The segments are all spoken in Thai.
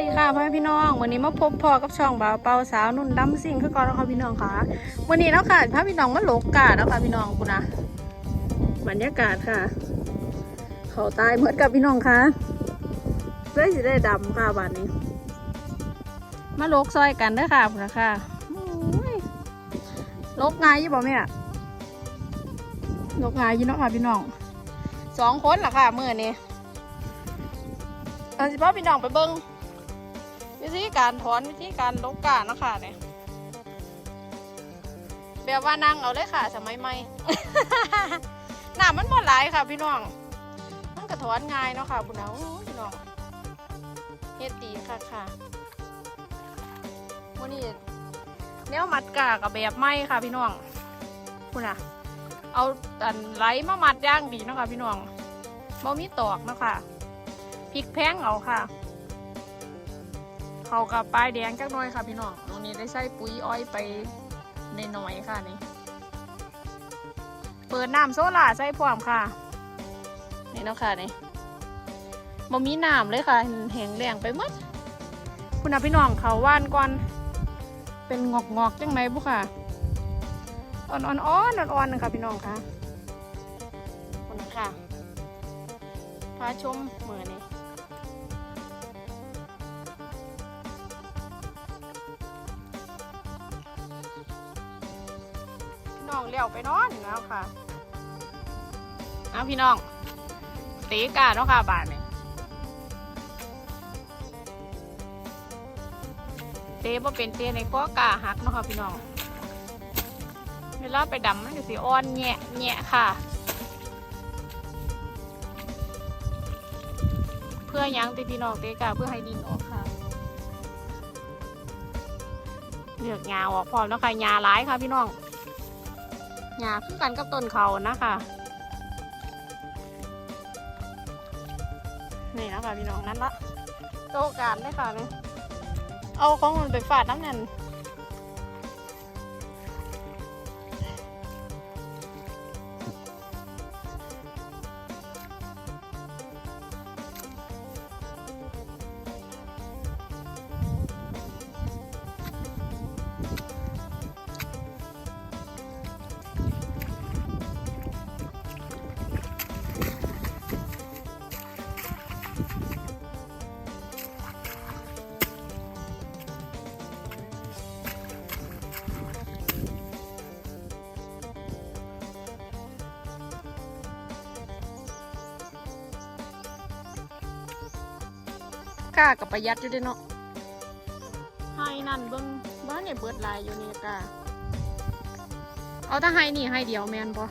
ดีค่ะพ่อแม่พี่น้องวันนี้มาพบพ่อกับช่องบ่าวเปาสาวนุ่นดำสิ่งคือก่อนแล้วค่ะพี่น้องค่ะ วันนี้แล้วค่ะพาพี่น้องมาโลกกาแล้วค่ะพี่น้องคุณนะบรรยากาศค่ะ เขาตายเหมือนกับพี่น้องค่ะเลยสิได้ดำค่ะบ้านนี้ มาโลกซอยกันเด้อค่ะคุณนะค่ะโลกง่ายยี่บ่แม่โลกง่ายยี่เนาะค่ะพี่น้องสองคนเหรอค่ะเมื่อนี้เราสิพาพี่น้องไปเบิ้ง วิธีการถอนวิธีการลบกาเนาะค่ะเนี่ยแบบว่านั่งเอาเลยค่ะ สมัยใหม่หน้ามันหมดหลายค่ะ พี่น้อง มันก็ถอนง่ายเนาะค่ะคุณเอาพี่น้องเฮ็ดดีค่ะค่ะวันนี้แนวมัดกากับแบบไม้ค่ะ พี่น้องคุณอะเอาอันไหลมามัดย่างดีเนาะค่ะ พี่น้องบ่มีตอกเนาะค่ะพริกแพงเอาค่ะ เขากับปลายแดงจักหน่อยค่ะพี่น้องตรงนี้ได้ใส่ปุ๋ยอ้อยไปในหน่อยค่ะนี่ เปิดน้ำโซล่าใส่พร้อมค่ะ นี่เนาะค่ะนี่บ่มีน้ำเลยค่ะแห้งแล้งไปหมดคุณพี่น้องเขาว่านก่อน เป็นงอกงอกจังไหนบุค่ะอ่อนอ่อนๆอ่อนๆนะคะพี่น้องค่ะคุณค่ะพาชมเหมือนนี่ เลี้ยวไปนอนแล้วค่ะเอาพี่น้องตีกาเนาะค่ะบาทนี่เตะบ่เป็นเตะในก้อกาหักเนาะค่ะพี่น้องเวลาไปดำมันก็สิอ่อนแ nhẹ แ nhẹ ค่ะ เพื่อยังตีพี่น้องเตกาเพื่อให้ดินออกค่ะเลือกหญ้าออกพร้อมแล้วค่ะหญ้าหลายค่ะพี่น้อง หญ้าคือกันกับต้นเขานะคะนี่นะคะพี่น้องนั้นละโตการได้ค่ะนี่เอาของมันไปฝาดน้ำนั่น กากับประหยัดอยู่เด้เนาะให้นั่นเบิ้งบ้านเนี่ยเบิดลายอยู่นี่กาเอาถ้าให้นี่ให้เดียวแมนบ่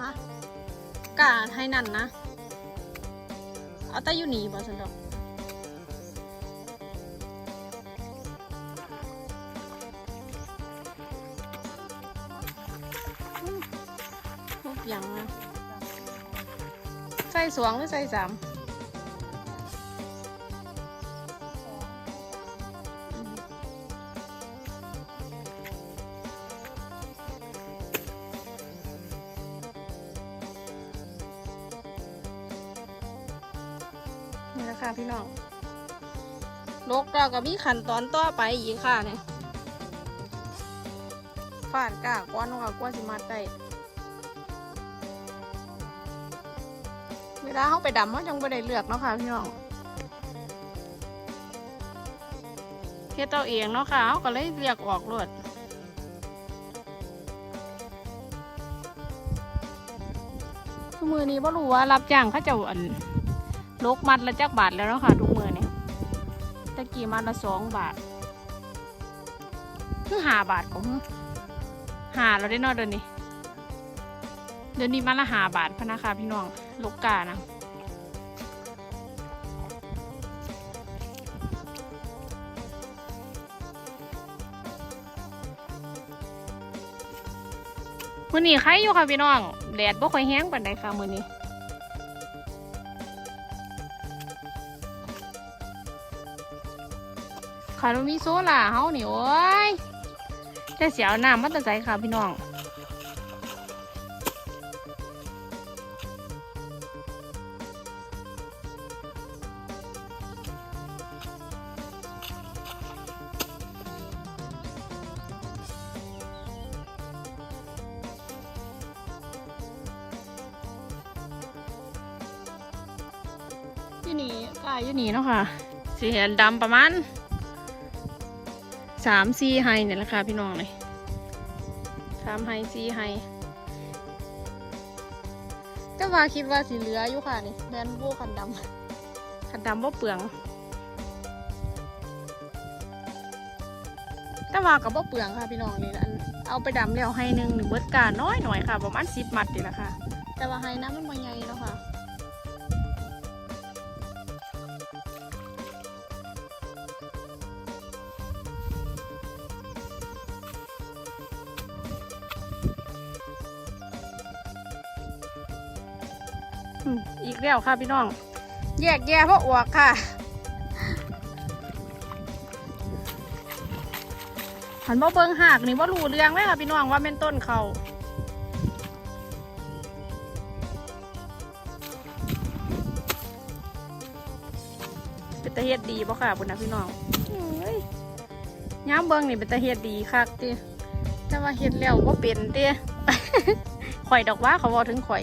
ฮะกาให้นั่นนะ เอาแต่อยู่นี่บ่สันดอกอืมทุกย่างนะใส่สองหรือใส่สาม ค่ะพี่น้องลกเราก็มีขั้นตอนต่อไปอีกค่ะเนี่ยฟาดกากก้อนค่ะกว่าสิมัดได้เวลาเขาไปดำเขาจังไม่ได้เลือกเนาะค่ะพี่น้องเฮ็ดเอาเองเนาะค่ะเขาก็เลยเรียกออกรวดมือนี้บ่รู้ว่ารับจ้างเขาจะอัน ลกมัดละจักบาทแล้วเนาะค่ะทุกมือเนี่ยตะกี้มัดละสองบาทคือหาบาทของหาเราได้นอเดือนนี้เดือนนี้มัดละหาบาทพะนะคะพี่น้องลูกกานะมือนี้ใครอยู่ค่ะพี่น้องแดดบ่ค่อยแห้งปานใดค่ะมือนี้ ขันมิโซ่ล่ะเฮานี่โอ้ยจะเสียวน้ำมันจะใสค่ะพี่น้องอยู่นี่กายอยู่นี่เนาะค่ะสีเห็นดำประมาณ สามสี่ไฮเนี่ยแหละค่ะพี่น้องเลยสามไฮสี่ไฮแต่ว่าคิดว่าสีเหลืออยู่ค่ะนี่แดนโบคันดำคันดำว่าเปลือง แต่ว่ากับว่าเปลืองค่ะพี่น้องนี่อันเอาไปดำแล้วให้หนึ่งหนึ่งเบิร์ดการน้อยหน่อยค่ะประมาณสิบมัดนี่แหละค่ะ แต่ว่าให้น้ำมันมาใหญ่แล้วค่ะ อืมอีกแล้วค่ะพี่น้อง แยกแยะเพราะอวกค่ะหันมาเบิงหากนี่ว่ารู้เรื่องเลยค่ะพี่น้องว่าเป็นต้นเขาเป็นตะเฮ็ดดีป่ะค่ะบุญนะพี่น้องเอ้ยย้ำเบิงนี่เป็นตะเฮ็ดดีคักติแต่ว่าเฮ็ดแล้วว่าเป็นเต้ข่อยดอกว่าเขาบอกถึงข่อย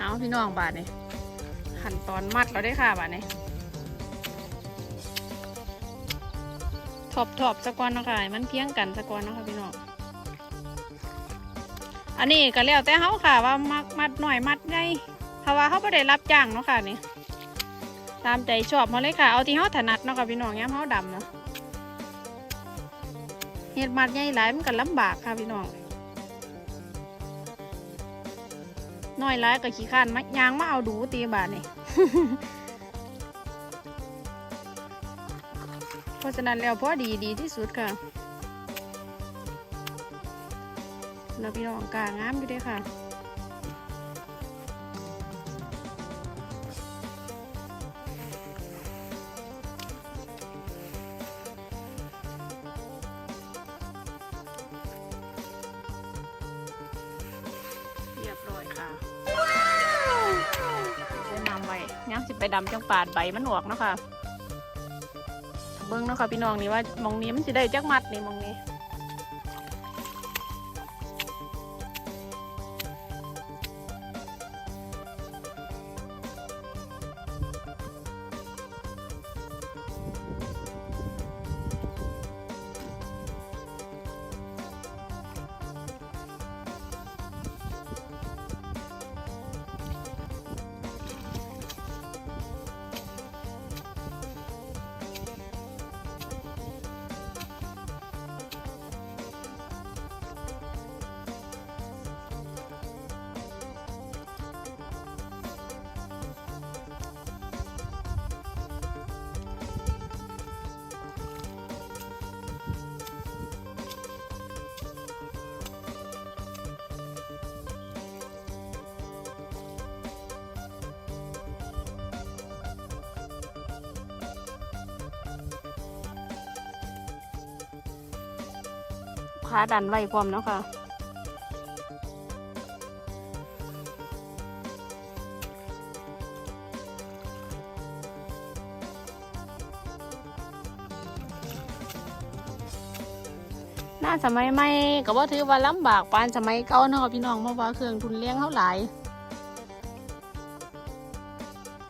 เอาพี่น้องบาทนี่ขั้นตอนมัดเราได้ค่ะบาทนี่ถอบถอบๆสะกอนเนาะค่ะมันเพียงกันสะกอนเนาะคะพี่น้องอันนี้ก็แล้วแต่เขาค่ะว่ามัดมัดหน่อยมัดใหญ่เพราะว่าเขาไม่ได้รับจ้างเนาะค่ะนี่ตามใจชอบเขาเลยค่ะ เอาที่เขาถนัดเนาะค่ะพี่น้องย้ำเขาดำเนาะเห็ดมัดใหญ่หลายมันก็ลำบากค่ะพี่น้อง น้อยร้ายกับขี้ข้านมายางมาเอาดูตีบาทนี่เพราะฉะนั้นแล้วพอดีดีที่สุดค่ะเราพี่น้องกลางงามอยู่ด้วยค่ะ จังปาดใบมันออกเนาะค่ะเบิ้งเนาะค่ะพี่น้องนี่ว่ามองนี้มันสิได้จักมัดนี่มองนี้ ขาดันไว้พร้อมเนาะค่ะหน้าสมัยใหม่ก็บ่ถือว่าลำบากปานสมัยเก่าเนาะพี่น้องเพราะว่าเครื่องทุนเลี้ยงเขาหลาย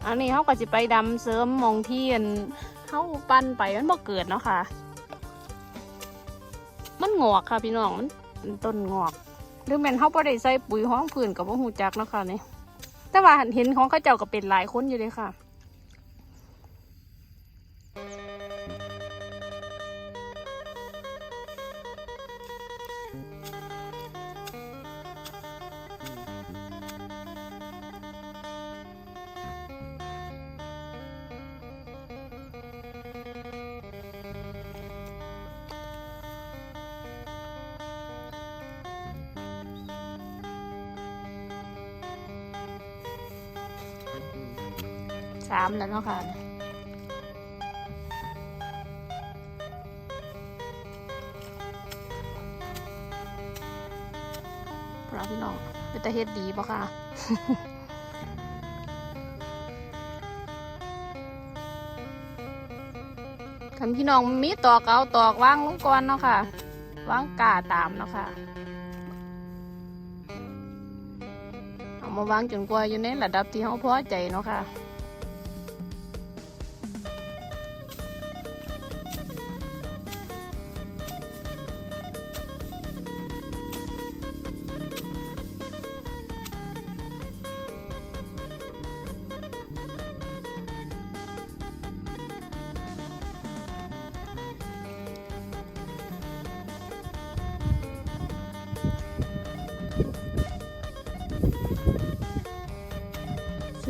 อันนี้เขาก็จะไปดำเสริมมองที่อันเขาปั้นไปมันบ่เกิดเนาะค่ะ งอกค่ะพี่น้องมันเป็นต้นงอกหรือแม่นเขาบ่ได้ใส่ปุ๋ยห้องพื้นกับบ่หูจักเนาะค่ะนี่แต่ว่าหันเห็นของเขาเจ้าก็เป็นหลายคนอยู่เลยค่ะ สามแล้วเนาะค่ะพระพี่น้องเป็นตาเฮ็ดดีปะค่ะคันพี่น้องมีตอกเอาตอกวางลงก่อนเนาะค่ะวางกาตามเนาะค่ะเอามาวางจนกว่าอยู่ในระดับที่เขาพอใจเนาะค่ะ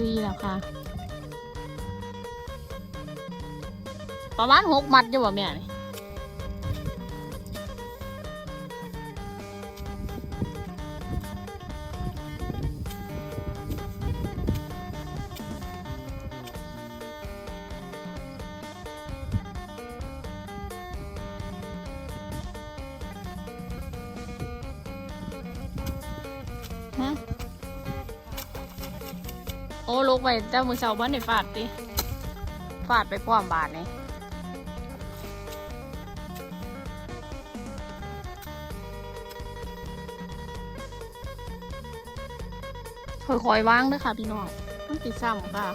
สี่แล้วค่ะ ประมาณหกมัดอยู่บ่แม่นี่ อ้ลูกไปเจ้ามือเช้าบ้านในฟาดติฟาดไปพร้อมบาทนี่ค่อยๆว่างเด้วยค่ะพี่น้องต้องติดซ้ำค่ะ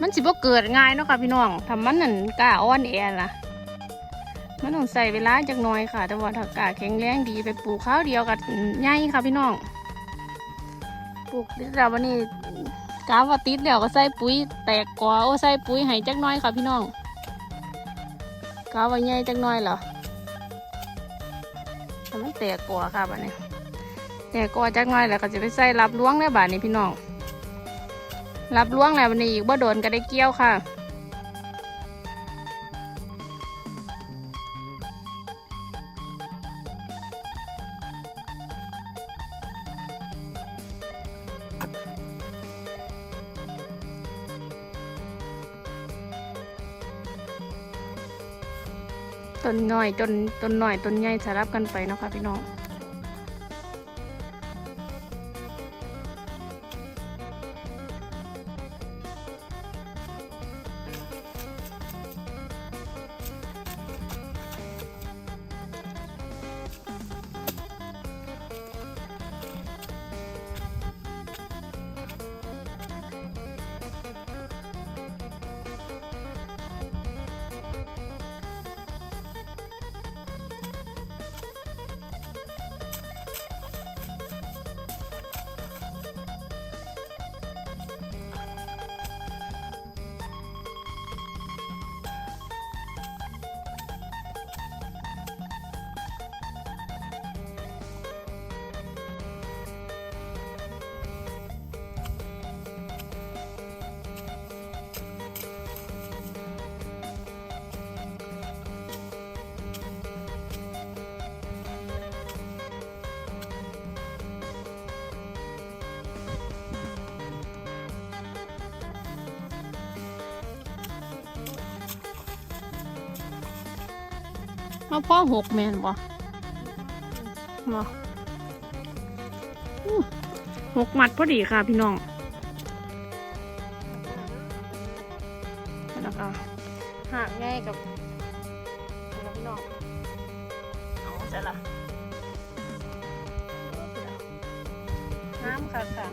มันสิบ่เกิดง่ายเนาะค่ะพี่น้องทำมันนั่นกล้าอ้อนแอล่ะ มันต้องใส่เวลาจักหน่อยค่ะ แต่ว่าถ้ากล้าแข็งแรงดีไปปลูกข้าวเดียวกับใหญ่ค่ะพี่น้อง ลูกแล้ววันนี้กาว่าติดแล้วก็ใส่ปุ๋ยแตกกอโอ้ใส่ปุ๋ยให้จักน้อยค่ะพี่น้องกาว่าใหญ่จักน้อยเหรอแต่มันแตกกอค่ะบัดนี้แตกกอจักน้อยแล้วก็จะไปใส่รับล้วงในบาดนี้พี่น้องรับล้วงแล้ววันนี้อีกบ่โดนก็ได้เกี้ยวค่ะ นน้อยต้นต้นน้อยต้นใหญ่สลับกันไปเนาะค่ะพี่น้อง มาพ่อหกแมนบ่บ่หกมัดพอดีค่ะพี่น้องแล้วก็หักง่ายกับพี่น้องเอาใช่ละน้ำค่ะค่ะ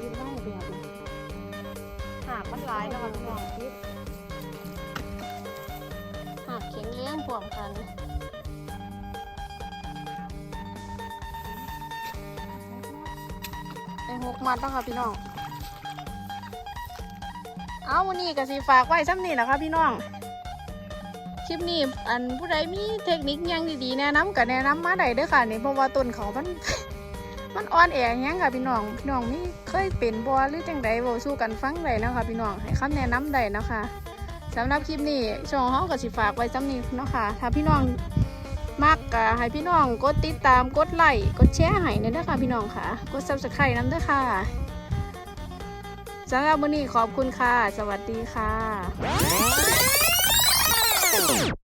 หักมันหลายนะคะพี่น้องหักแข็งแรงพร้อมกัน หกมัดแล้วค่ะพี่น้อง เอาวันนี้ก็สิฝากไว้ซ้ำนี่แหละค่ะพี่น้อง คลิปนี้อันผู้ใดมีเทคนิคยังดีๆแนะนำกับแนะนำมาได้เด้อค่ะนี่เพราะว่าต้นเขามันมันอ่อนแอยังค่ะพี่น้อง พี่น้องมีเคยเป็นบัวหรือจังใดเว้าสู้กันฟังได้นะคะพี่น้องให้คำแนะนำได้นะคะสำหรับคลิปนี้ช่องเฮาก็สิฝากไว้ซ้ำนี้เนาะค่ะถ้าพี่น้อง มักกะให้พี่น้องกดติดตามกดไลค์กดแชร์ให้เนี่ยเด้อค่ะพี่น้องค่ะ กดซับสไครต์นำเด้อค่ะสำหรับวันนี้ขอบคุณค่ะ สวัสดีค่ะ